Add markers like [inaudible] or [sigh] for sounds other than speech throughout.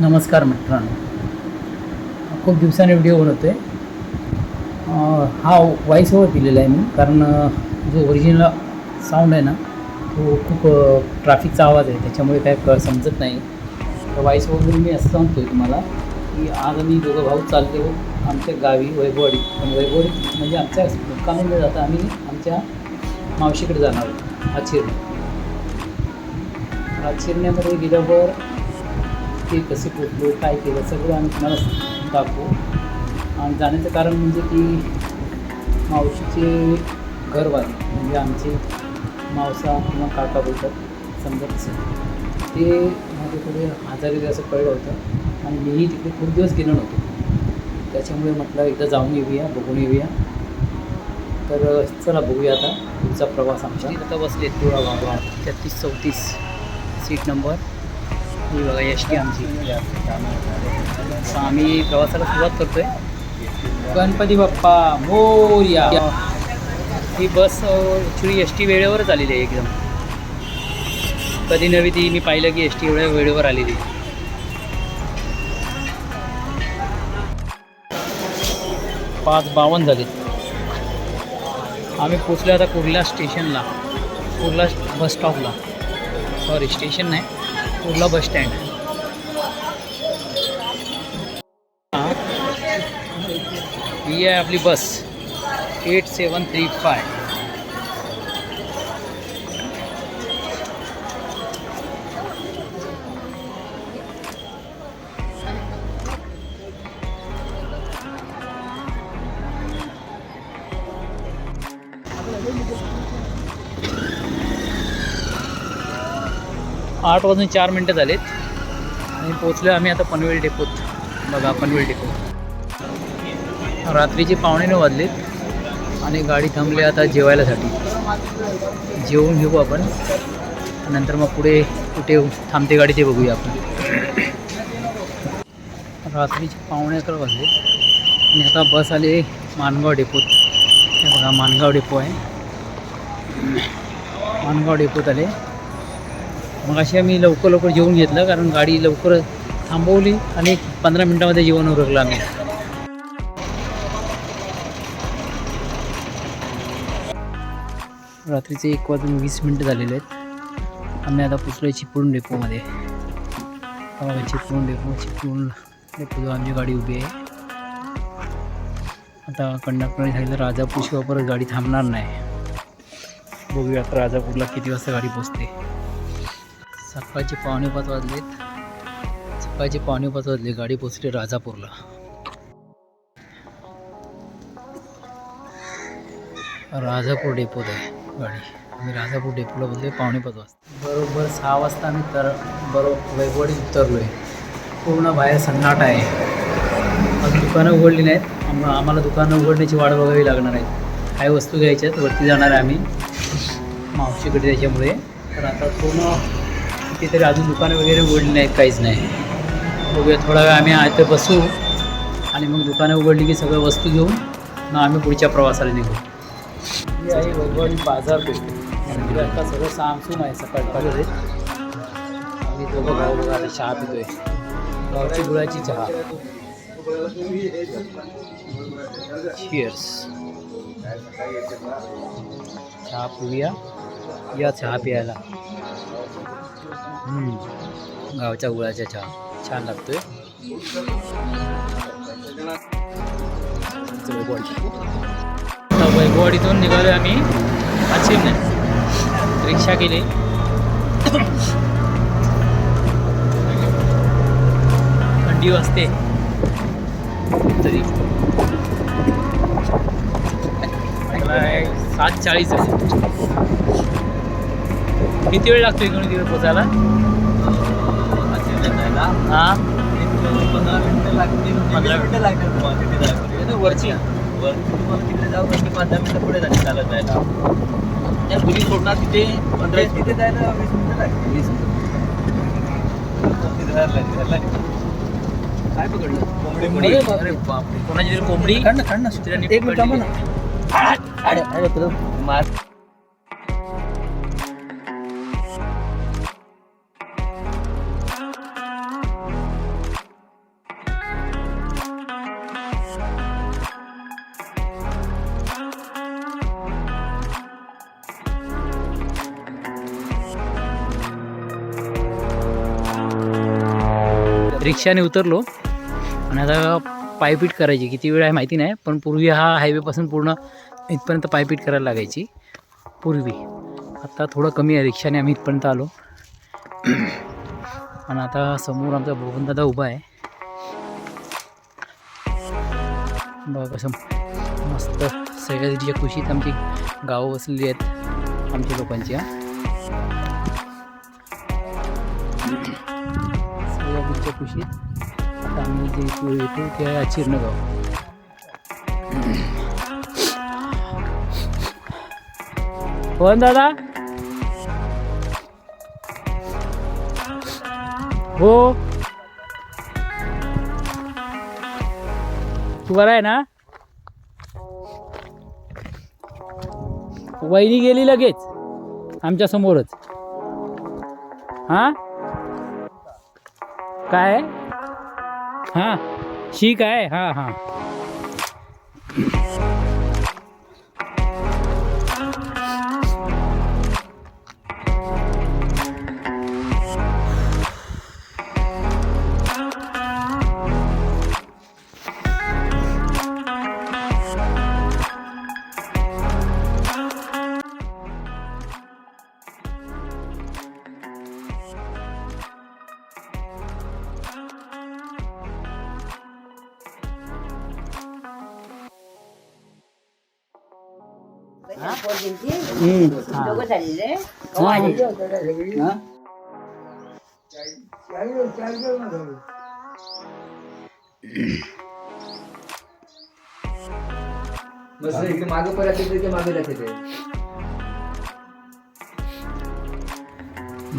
नमस्कार मित्रांनो. खूप दिवसाने व्हिडिओ बनवतो आहे हा व्हॉईस ओवर दिलेला आहे मी कारण जो ओरिजिनल साऊंड आहे ना तो खूप ट्रॅफिकचा आवाज आहे त्याच्यामुळे काय क समजत नाही. तर व्हॉईस ओवर मी असं सांगतो आहे तुम्हाला की आज आम्ही दोघं भाऊ चाललो आमच्या गावी वैभववाडी. पण वैभववाडी म्हणजे आमच्या मुक्कामी जाता आम्ही आमच्या मावशीकडे जाणार आहोत आचिरणे. आचिरण्यामध्ये गेल्यावर ते कसे पोचलो काय केलं सगळं आम्ही तुम्हाला दाखवू. आणि जाण्याचं कारण म्हणजे की मावशीचे घरवाले म्हणजे आमचे मावसा किंवा काका बोलतात समजत असेल. ते माझे थोडे आजारी असं कळलं होतं आणि मीही तिकडे खूप दिवस गेलो नव्हतो. त्याच्यामुळे म्हटलं एकदा जाऊन येऊया बघून येऊया. तर चला बघूया आता पुढचा प्रवास आमचा. आता बसले तुळा बाबा तेहतीस चौतीस. Seat number. ही बघा एस टी आमची. आम्ही प्रवासाला सुरुवात करतोय. गणपती बाप्पा मोर्या. ही बस ॲक्च्युली एस टी वेळेवरच आलेली आहे एकदम. कधी नवी ती मी पाहिलं की एस टी एवढ्या वेळेवर आलेली. पाच बावन्न झाले. आम्ही पोचलो आता कुर्ला स्टेशनला. कुर्ला बस स्टॉपला. सॉरी स्टेशन नाही. Kurla bus stand. ही आहे आपली bus. Eight seven three five. आठ वाजून चार मिनटं झालेत. आणि पोचलो आम्ही आता पनवेल डेपोत बघा पनवेल डेपो रात्रीचे पावणे नऊ वाजलेत. आणि गाडी थांबली आता जेवायलासाठी. जेवून घेऊ आपण. नंतर मग पुढे कुठे थांबते गाडी ते बघूया आपण. रात्रीचे पावणे अकरा वाजले. आणि आता बस आली मानगाव डेपोत हे बघा मानगाव डेपो आहे. मानगाव डेपोत आले. मग अशी आम्ही लवकर लवकर जेवून घेतलं कारण गाडी लवकर थांबवली आणि पंधरा मिनटामध्ये जेवण उरकलं आम्ही. रात्रीचे एक वाजून वीस मिनटं झालेले आहेत. आम्ही आता पोचलो चिपळूण डेपोमध्ये. चिपळूण डेपो चिपळूण डेपो आमची गाडी उभी आहे. आता कंडक्टरने सांगितलं राजापूर शिवाय परत गाडी थांबणार नाही. बघूया आता राजापूरला किती वाजता गाडी पोचते. सकाळचे पावणे पाच वाजलेत सकाळचे पावणे पाच वाजले. गाडी पोचली राजापूरला. राजापूर डेपोत आहे गाडी. आम्ही राजापूर डेपोला बोलले पावणे पाच वाजता. बरोबर सहा वाजता आम्ही तर बरोबर वैभवडीत उतरलो आहे पूर्ण बाहेर सन्नाट आहे. दुकानं उघडली नाहीत. आम्हाला दुकानं उघडण्याची वाट बघावी लागणार आहे. काही वस्तू घ्यायच्या आहेत वरती जाणार आहे आम्ही. मावशीकडे त्याच्यामुळे. तर आता पूर्ण तिथे अजून दुकानं वगैरे उघडली नाहीत काहीच नाही. बघूया थोडा वेळ आम्ही इथे बसू आणि मग दुकानं उघडली की सगळ्या वस्तू घेऊन मग आम्ही पुढच्या प्रवासाला निघू. ही आहे वैभवडी बाजारपेठ. आता सगळं सामसूम आहे सकाळपर्यंत आम्ही दोघं भाऊ बघा आता चहा पितोय. गावची गुळाची चहा. Cheers. चहा पिऊया. या चहा प्यायला. गावच्या गुळाच्या चहा. छान लागतोय. आता वैभववाडीतून निघालो आम्ही. आचिरने रिक्षा केली. थंडी वाजते. तरी. सात चाळीस आहे. किती वेळ लागतो इकडून तिकडे पोचायला? हां? पंधरा मिनिटं लागतील. पंधरा मिनिटं लागतील तुम्हाला? तिथे जायला? वरची. वरती तुम्हाला तिकडे जाऊ म्हणजे पंधरा मिनिटं पुढे चालत जायला. त्या सोडणार तिथे पंधरा तिथे जायला वीस मिनिटं लागतील. वीस. काय पकडलं? कोंबडी अरे बापरे. कोणाची तरी कोंबडी? काढ ना काढ ना तिला नीट एक मिनिट थांबा ना. पकडली. अरे अरे तुला मार. रिक्षाने उतरलो. आणि आता पायपीट करायची. किती वेळ आहे माहिती नाही पण पूर्वी हा हायवेपासून पूर्ण इथपर्यंत पायपीट करायला लागायची. पूर्वी. आता थोडं कमी आहे रिक्षाने आम्ही इथपर्यंत आलो. आणि आता समोर आमचा भुवन दादा उभा आहे. बघा कसं मस्त सगळ्या तिच्या खुशीत आमची गावं बसलेली आहेत आमच्या लोकांची हां. आमच्या कुशीत. आता आम्ही जे इथे येतो ते आहे अचिर्ण गाव कोण दादा? हो. तू बरा आहे ना? वहिनी गेली लगेच आमच्या समोरच. हां? काय? हां ठीक आहे हां हां. बस इकडे मागे परत येते मागे जाते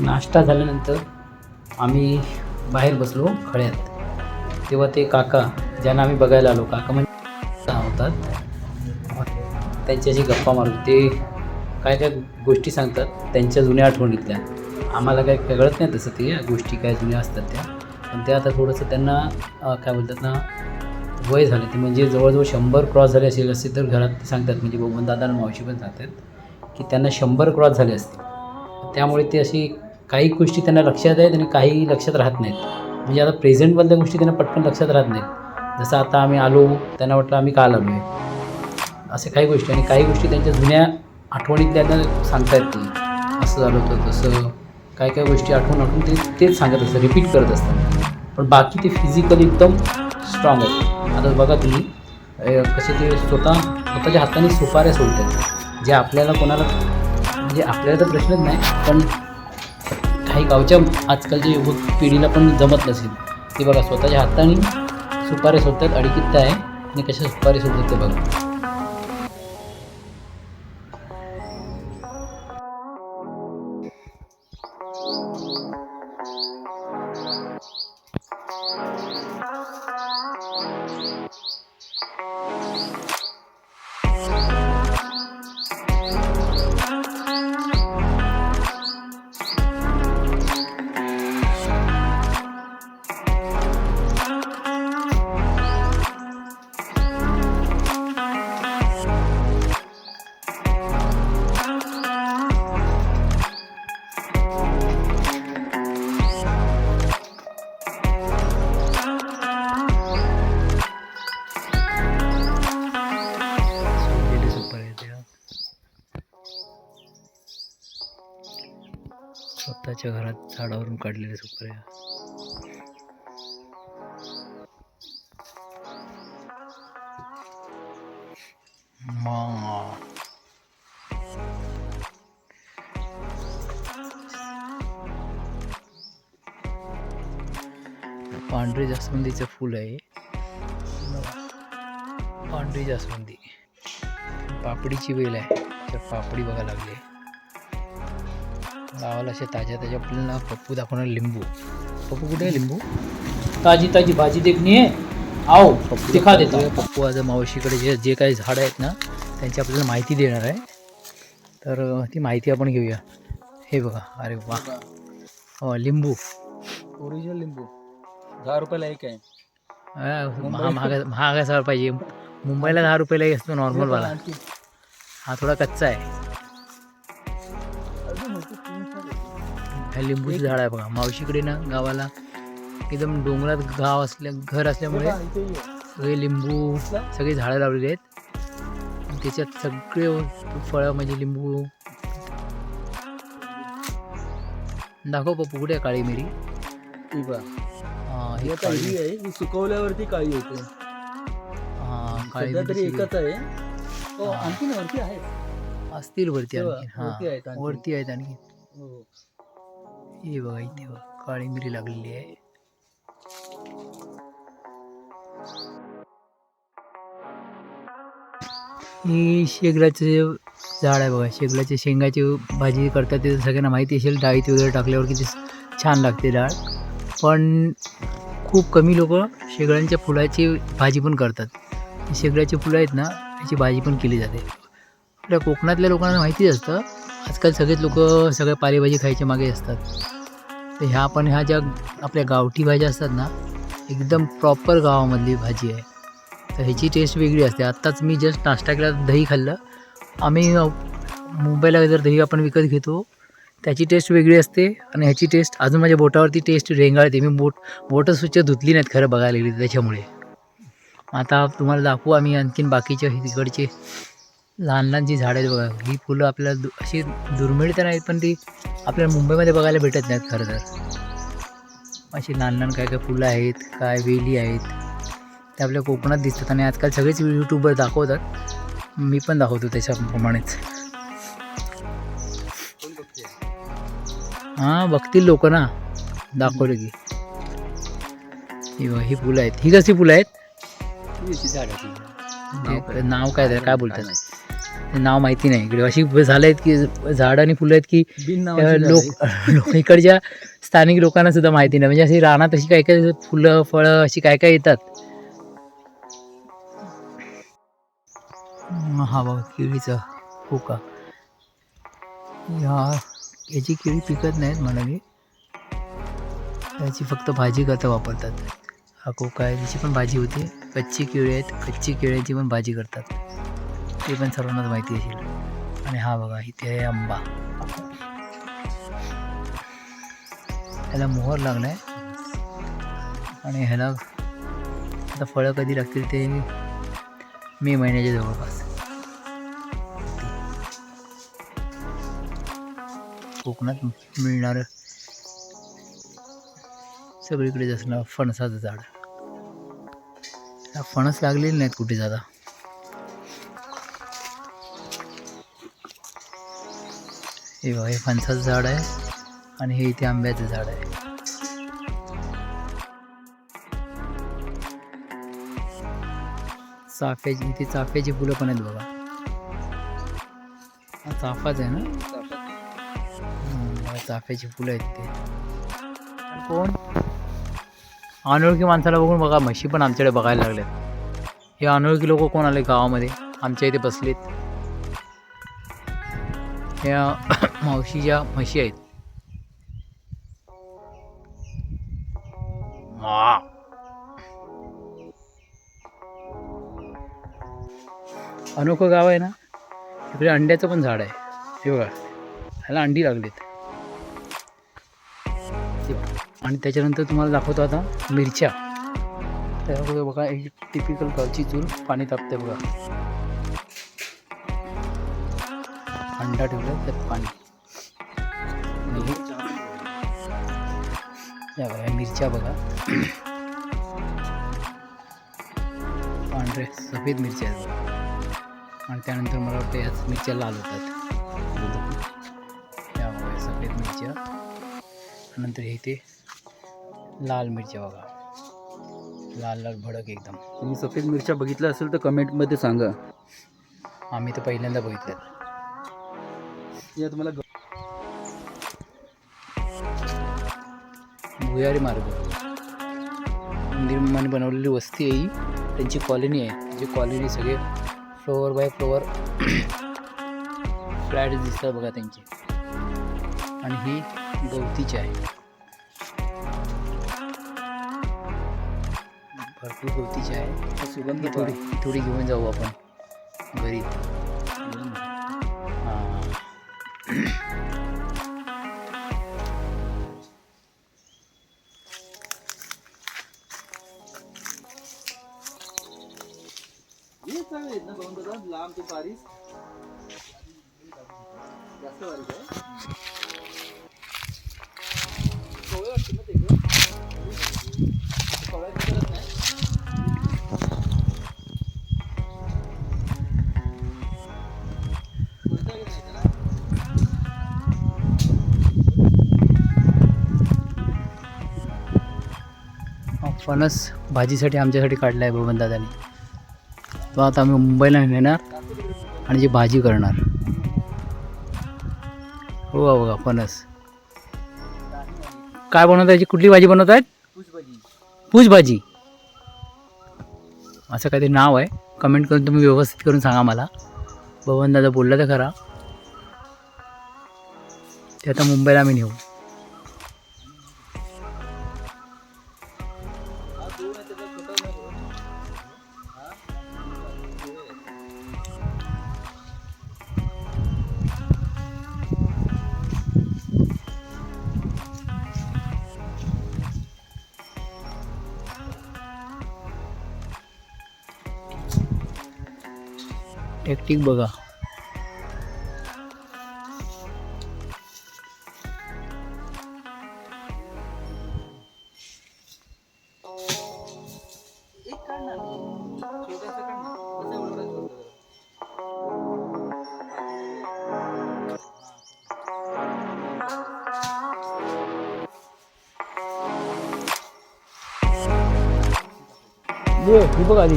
नाश्ता झाल्यानंतर आम्ही बाहेर बसलो खळ्यात तेव्हा ते काका ज्यांना आम्ही बघायला आलो काका म्हणजे होतात. त्यांच्याशी गप्पा मारतो ते काय काय गोष्टी सांगतात त्यांच्या जुन्या आठवणीतल्या. आम्हाला काय कळत नाही तसं ते गोष्टी काय जुन्या असतात त्या. पण ते आता थोडंसं त्यांना काय बोलतात ना वय झालं ते. म्हणजे जवळजवळ शंभर क्रॉस झाले असेल असे तर घरात ते सांगतात. म्हणजे बबन दादा आणि मावशी पण सांगतात की त्यांना शंभर क्रॉस झाले असतील. त्यामुळे ते अशी काही गोष्टी त्यांना लक्षात आहेत आणि काही लक्षात राहत नाहीत. म्हणजे आता प्रेझेंटमधल्या गोष्टी त्यांना पटकन लक्षात राहत नाहीत. जसं आता आम्ही आलो त्यांना वाटलं आम्ही काल आलो आहे? असे काही गोष्टी आणि काही गोष्टी त्यांच्या जुन्या आठवणीतल्या त्यांना सांगता येत नाही. असं झालं होतं तसं काय काय गोष्टी आठवून आठवून ते तेच सांगत असतात रिपीट करत असतात. पण बाकी ते फिजिकली एकदम स्ट्रॉंग आहेत. आता बघा तुम्ही कसे ते स्वतः स्वतःच्या हाताने सुपाऱ्या सोडतात. जे आपल्याला कोणाला म्हणजे आपल्याला तर प्रश्नच नाही पण काही गावच्या आजकालच्या युवक पिढीला पण जमत नसेल. ते बघा स्वतःच्या हाताने सुपारे सोडतात अडीकित्त आहे आणि कशा सुपारे सोडतात ते बघा. स्वतःच्या घरात झाडावरून काढलेले सुपाऱ्या मा. पांढरी जास्वंदीचं फूल आहे. पांढरी जास्वंदी. पापडीची वेल आहे. तर पापडी बघा लागली. गावाला असे ताज्या ताज्या आपल्याला पप्पू दाखवणार लिंबू. पप्पू कुठे आहे लिंबू? ताजी ताजी भाजी देखणी आहे. आओ पप्पू दिखा देतो. पप्पू आज मावशीकडे जे जे काही झाडं आहेत ना त्यांची आपल्याला माहिती देणार आहे. तर ती माहिती आपण घेऊया. हे बघा अरे वा. हो लिंबू. ओरिजिनल लिंबू. दहा रुपयाला एक आहे. महा- महागा महाग असायला पाहिजे. मुंबईला दहा रुपयाला असतो नॉर्मलवाला हा थोडा कच्चा आहे. हा लिंबूचं झाड आहे बघा. मावशीकडे ना गावाला एकदम डोंगरात गाव असल्या घर असल्यामुळे सगळे लिंबू सगळे झाडं लावलेली आहेत. त्याच्यात सगळे फळं म्हणजे लिंबू. दाखव पप्पू कुठे आहे काळी मिरी? ती बा हा, आता काळी आहे ही सुकवल्यावरती काळी होते हा, काळी सध्या तरी मिरीची एकच आहे. हो. आणखी वरती आहे असतील वरती आणखी हा. वरती आहेत आणखी. हे बघा इथे बघा काळी मिरी लागलेली आहे. ही शेगलाचं झाड आहे बघा शेगलाच्या शेंगाची भाजी करतात ते सगळ्यांना माहिती असेल डाळीत वगैरे टाकल्यावर किती छान लागते डाळ. पण खूप कमी लोक शेगळ्यांच्या फुलाची भाजी पण करतात. शेगळ्याची फुलं आहेत ना याची भाजी पण केली जाते. आपल्या कोकणातल्या लोकांना माहितीच असतं आजकाल सगळेच लोक सगळ्या पालेभाजी खायच्या मागे असतात. तर ह्या पण ह्या ज्या आपल्या गावठी भाज्या असतात ना एकदम प्रॉपर गावामधली भाजी आहे. तर ह्याची टेस्ट वेगळी असते. आत्ताच मी जस्ट नाश्ता केला दही खाल्लं. आम्ही मुंबईला जर दही आपण विकत घेतो त्याची टेस्ट वेगळी असते आणि ह्याची टेस्ट अजून माझ्या बोटावरती टेस्ट रेंगाळते. मी बोट बोटं स्वच्छ धुतली नाहीत खरं बघायला गेली त्याच्यामुळे. आता तुम्हाला दाखवू आम्ही आणखीन बाकीचे हे तिकडचे लहान लहान जी झाडं आहेत बघा ही फुलं आपल्याला दु अशी दुर्मिळ तर नाहीत पण ती आपल्याला मुंबईमध्ये बघायला भेटत नाहीत खरं तर. अशी लहान लहान काय काय फुलं आहेत काय वेली आहेत ते आपल्या कोकणात दिसतात आणि आजकाल सगळेच यूट्यूबवर दाखवतात. मी पण दाखवतो त्याच्याप्रमाणेच. हां बघतील लोक ना. दाखवलं की. ही बघा, ही फुलं आहेत. ही कशी फुलं आहेत. नाव काय? काय बोलतात नाव माहिती नाही. इकडे अशी झालं आहेत की झाडं आणि फुलं आहेत की लोक. [laughs] लोक इकडच्या स्थानिक लोकांना सुद्धा माहिती नाही. म्हणजे अशी रानात अशी काय काय फुलं फळं अशी काय काय येतात? हा बघा केळीचा कोका ह्या याची केळी पिकत नाहीत म्हणाली. त्याची फक्त भाजी करता वापरतात. हा कोका आहे त्याची पण भाजी होते. कच्ची केळी आहेत कच्ची केळीची पण भाजी करतात. ते पण सर्वांनाच माहिती असेल. आणि हा बघा इथे आहे आंबा. ह्याला मोहर लागलाय. आणि ह्याला आता फळं कधी लागतील ते मे महिन्याच्या जवळपास. कोकणात मिळणारं सगळीकडेच असणार फणसाचं झाड. ह्या फणस लागलेले नाहीत कुठे जाता. हे बघा हे फणसाचं झाड आहे आणि हे इथे आंब्याचं झाड आहे. चाफ्याची इथे चाफ्याची फुलं पण आहेत बघा. हा चाफाच आहे ना? चाफ्याची फुलं आहेत ते कोण? अनोळखी माणसाला बघून बघा म्हशी पण आमच्याकडे बघायला लागल्यात. हे अनोळखी लोक कोण आले गावामध्ये? आमच्या इथे बसलेत. ह्या [coughs] मावशीच्या म्हशी आहेत. अनोखं गाव आहे ना? इकडे अंड्याचं पण झाड आहे. हे बघा. ह्याला अंडी लागलीत. आणि त्याच्यानंतर तुम्हाला दाखवतो आता मिरच्या. त्यामध्ये बघा एक टिपिकल गावची चूल पाणी तापते बघा. अंडा ठेवला त्यात पाणी. हे- या बघा मिरच्या बघा. पांढऱ्या सफेद मिरच्या आहेत. आणि त्यानंतर मला वाटतं याच मिरच्या लाल होतात. या बघा या सफेद मिरच्या. नंतर हे ते लाल मिरच्या बघा. लाल लाल भडक एकदम. तुम्ही सफेद मिरच्या बघितल्या असेल तर कमेंटमध्ये सांगा. आम्ही तर पहिल्यांदा बघितल्यात. या तुम्हाला भुयारी मार्ग. मंदिरमाने बनवलेली वस्ती आहे ही. त्यांची कॉलनी आहे. जी कॉलनी सगळे फ्लोअर बाय फ्लोअर फ्लॅट दिसतात बघा त्यांचे. आणि ही गवतीची आहे. भरपूर गवतीची आहे. सुगंध थोडी थोडी घेऊन जाऊ आपण. घरी. बारीक जास्त बारीक आहे. वाटते ना ते नाही. फणस भाजीसाठी आमच्यासाठी काढला आहे बबन दादाने तो आता आम्ही मुंबईला नेणार. आणि जी भाजी करणार. हो बघा फणस. काय बनवत आहे? कुठली भाजी बनवत आहेत? पुष्पभाजी पूज भाजी. असं काहीतरी नाव आहे. कमेंट करून तुम्ही व्यवस्थित करून सांगा मला. भवन दादा बोलला तर खरा. ते आता मुंबईला आम्ही नेऊ. टेक्टिक बघा. एक काढ ना छोटासा काढ ना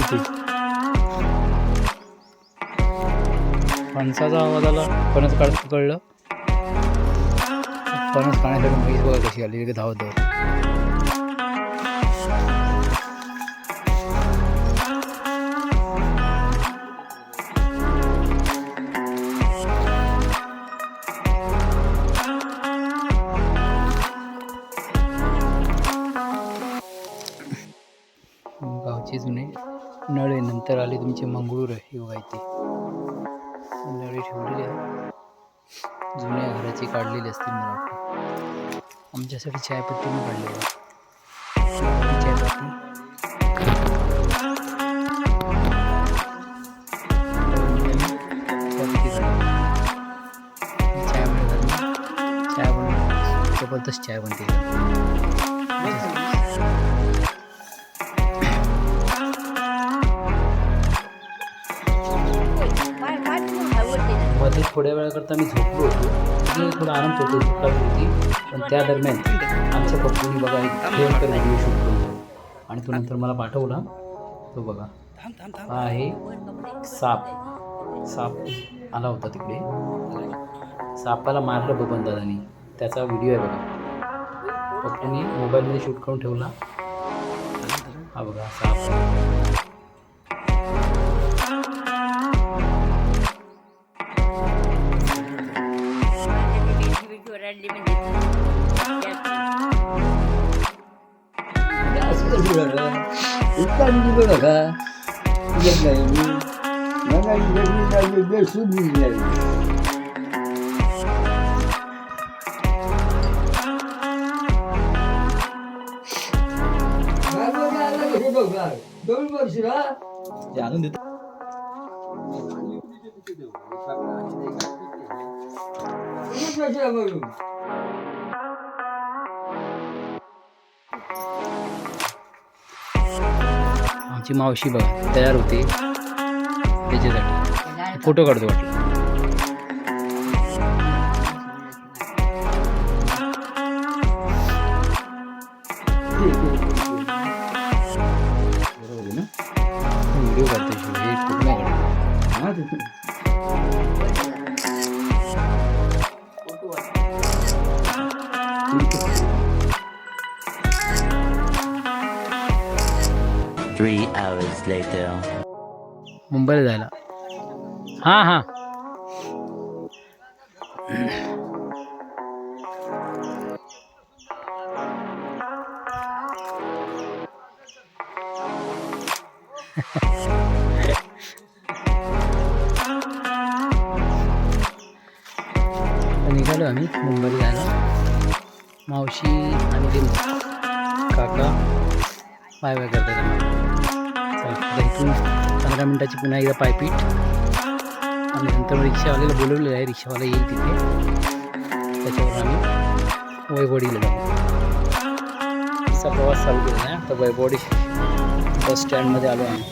कसा फणसाचा आवाज आला. फणस काढ कळलं. फणस काढण्यासाठी म्हैस बघा कशी आली. लगेच धावत धावत. गावचे जुने नळे नंतर आले तुमचे मंगळूर हे बघा इथे. नळे ठेवलेली आहे. जुन्या घराची काढलेली असतील मला वाटतं. आमच्यासाठी चायपत्ती मी काढली आहे. चायपत्ती जबरदस्त चाय बनते. मध्ये थोड्या वेळाकरता मी झोपलो होतो. मी थोडा आनंद होतो झोपला होती पण त्या दरम्यान आमच्या पप्पूनी बघा एक भयंकर व्हिडिओ शूट केला. आणि तो नंतर मला पाठवला. तो बघा. हा आहे. साप. साप आला होता तिकडे. सापाला मारलं बबन दादानी त्याचा व्हिडिओ आहे बघा. पप्पूनी मोबाईलमध्ये शूट करून ठेवला. हा बघा साप. असं कसं झालं इतका निघू नका येत नाही मी मला इकडे नाही वेळ सुद्धा नाही दोन वर्ष ना ते आणून देतो म्हणून आमची मावशी बघा तयार होते. त्याच्यासाठी फोटो काढतो वाटलं hours मुंबईला जायला. हां हां. निघालो आम्ही मुंबईला जायला. मावशी आणि काका. बाय बाय करतात. इथून पंधरा मिनटाची पुन्हा एकदा पायपीट. आणि नंतर रिक्षावाल्याला बोलवलेलं आहे रिक्षावाला येईल तिथे. त्याच्यावर आम्ही वैभवडीला जाऊ. असा प्रवास चालू केला. आहे आता वैभवडी बस स्टँडमध्ये आलो आम्ही.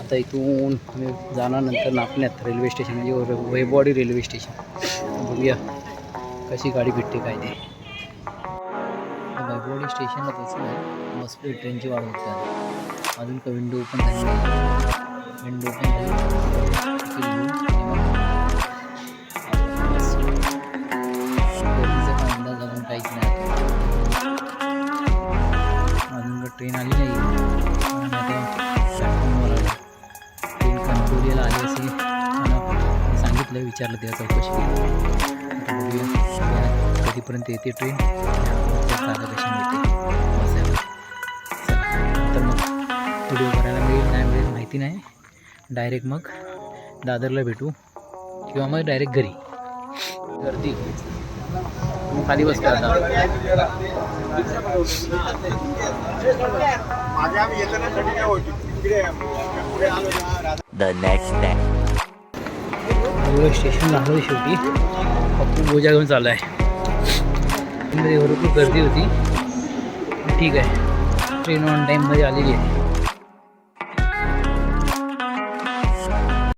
आता इथून आम्ही जाणार नंतर नापण्यात रेल्वे स्टेशन म्हणजे वै- वैभववाडी रेल्वे स्टेशन. बघूया कशी गाडी भेटते काय ते. आता वैभववाडी स्टेशनला पोचलो आहे बसलो ट्रेनची वाढ बघते अजून का विंडो ओपन झाली विंडो ओपन अंदाज अजून काहीच नाही. अजून ट्रेन आली नाही. ट्रेन कणकवलीला आली असे सांगितलं विचारलं तेव्हा चौकशी. कधीपर्यंत येते ट्रेन कशी मिळते. व्हिडिओ करायला मिळेल नाही मिळेल माहिती नाही. डायरेक्ट मग दादरला भेटू. किंवा मग डायरेक्ट घरी. गर्दी. खाली बसतो आता स्टेशन लागलं शेवटी. पप्पू बोजा घेऊन चालला आहे भरपूर गर्दी होती. ठीक आहे. ट्रेन ऑन टाईममध्ये आलेली आहे.